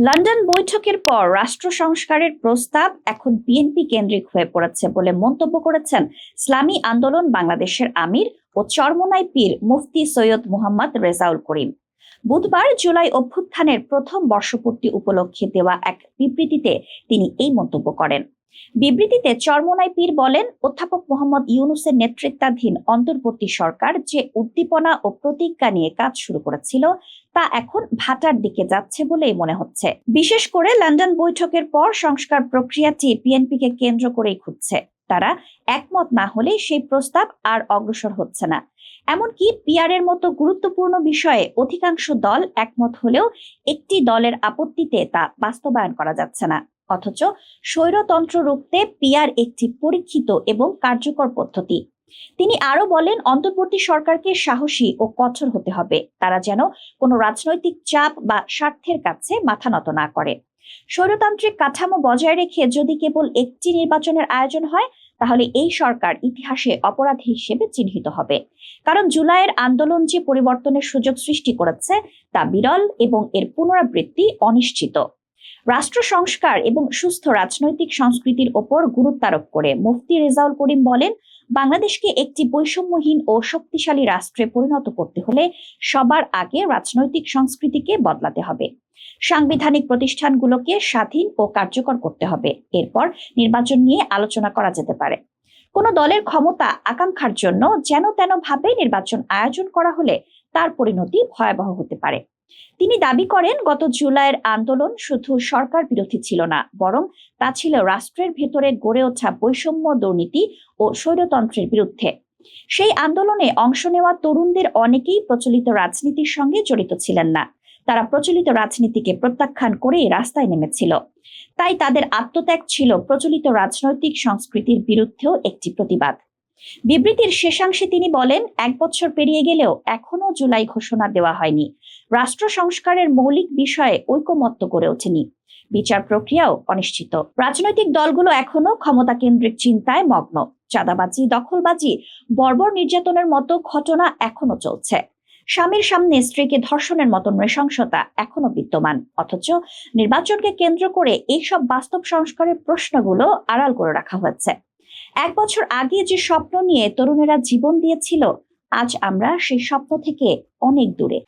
London বৈঠকের পর রাষ্ট্র সংস্কারের প্রস্তাব এখন বিএনপি কেন্দ্রিক হয়ে পড়েছে বলে মন্তব্য করেছেন ইসলামী আন্দোলন বাংলাদেশের আমির ও চরমনাই পীর মুফতি সৈয়দ মোহাম্মদ রেজাউল করিম। বুধবার জুলাই অভ্যুত্থানের প্রথম বর্ষপূর্তি উপলক্ষে দেওয়া এক বিবৃতিতে তিনি এই মন্তব্য করেন। বিবৃতিতে চরমনাই পীর বলেন, অধ্যাপক মোহাম্মদ ইউনুসের নেতৃত্বাধীন অন্তর্বর্তী সরকার যে উদ্দীপনা ও প্রতিজ্ঞা নিয়ে কাজ শুরু করেছিল, তা এখন ভাটার দিকে যাচ্ছে বলেই মনে হচ্ছে। বিশেষ করে লন্ডন বৈঠকের পর সংস্কার প্রক্রিয়াটি বিএনপিকে কেন্দ্র করেই খুঁজছে তারা একমত না হলে সেই প্রস্তাব আর অগ্রসর হচ্ছে না। এমনকি পিআর এর মতো গুরুত্বপূর্ণ বিষয়ে অধিকাংশ দল একমত হলেও একটি দলের আপত্তিতে তা বাস্তবায়ন করা যাচ্ছে না। অথচ স্বৈরতন্ত্র রুখতে পিআর একটি পরীক্ষিত এবং কার্যকর পদ্ধতি। তিনি আরও বলেন, অন্তর্বর্তী সরকারকে সাহসী ও কঠোর হতে হবে। তারা যেন কোনো রাজনৈতিক চাপ বা স্বার্থের কাছে মাথা নত না করে। স্বৈরতান্ত্রিক কাঠামো বজায় রেখে যদি কেবল একটি নির্বাচনের আয়োজন হয় তাহলে এই সরকার ইতিহাসে অপরাধী হিসেবে চিহ্নিত হবে। কারণ জুলাইয়ের আন্দোলন যে পরিবর্তনের সুযোগ সৃষ্টি করেছে, তা বিরল এবং এর পুনরাবৃত্তি অনিশ্চিত। রাষ্ট্র সংস্কার এবং সুস্থ রাজনৈতিক সংস্কৃতির ওপর গুরুত্ব আরোপ করে। মুফতি রেজাউল করিম বলেন, বাংলাদেশকে একটি বৈষম্যহীন ও শক্তিশালী রাষ্ট্রে পরিণত করতে হলে সবার আগে রাজনৈতিক সংস্কৃতিকে বদলাতে হবে। সাংবিধানিক প্রতিষ্ঠানগুলোকে স্বাধীন ও কার্যকর করতে হবে। এরপর নির্বাচন নিয়ে আলোচনা করা যেতে পারে। কোন দলের ক্ষমতা আকাঙ্ক্ষার জন্য যেন তেন ভাবে নির্বাচন আয়োজন করা হলে তার পরিণতি ভয়াবহ হতে পারে। তিনি দাবি করেন, গত জুলাইয়ের আন্দোলন শুধু সরকার বিরোধী ছিল না, বরং তা ছিল রাষ্ট্রের ভেতরে গড়ে ওঠা বৈষম্য দুর্নীতি ও স্বৈরতন্ত্রের বিরুদ্ধে। সেই আন্দোলনে অংশ নেওয়া তরুণদের অনেকেই প্রচলিত রাজনীতির সঙ্গে জড়িত ছিলেন না। তারা প্রচলিত রাজনীতিকে প্রত্যাখ্যান করে রাস্তায় নেমেছিল। তাই তাদের আত্মত্যাগ ছিল প্রচলিত রাজনৈতিক সংস্কৃতির বিরুদ্ধেও একটি প্রতিবাদ। বিবৃতির শেষাংশে তিনি বলেন, এক বছর পেরিয়ে গেলেও এখনও জুলাই ঘোষণা দেওয়া হয়নি। রাষ্ট্র সংস্কারের মৌলিক বিষয়ে ঐকমত্য গড়ে ওঠেনি। বিচার প্রক্রিয়াও অনিশ্চিত। রাজনৈতিক দলগুলো এখনও ক্ষমতা কেন্দ্রিক চিন্তায় মগ্ন। চাঁদাবাজি, দখলবাজি, বর্বর নির্যাতনের মতো ঘটনা এখনও চলছে। স্বামীর সামনে স্ত্রীকে ধর্ষণের মতো নৃশংসতা এখনও বিদ্যমান। অথচ নির্বাচনকে কেন্দ্র করে এইসব বাস্তব সংস্কারের প্রশ্নগুলো আড়াল করে রাখা হয়েছে। এক বছর আগে যে স্বপ্ন নিয়ে তরুণেরা জীবন দিয়েছিল, আজ আমরা সেই স্বপ্ন থেকে অনেক দূরে।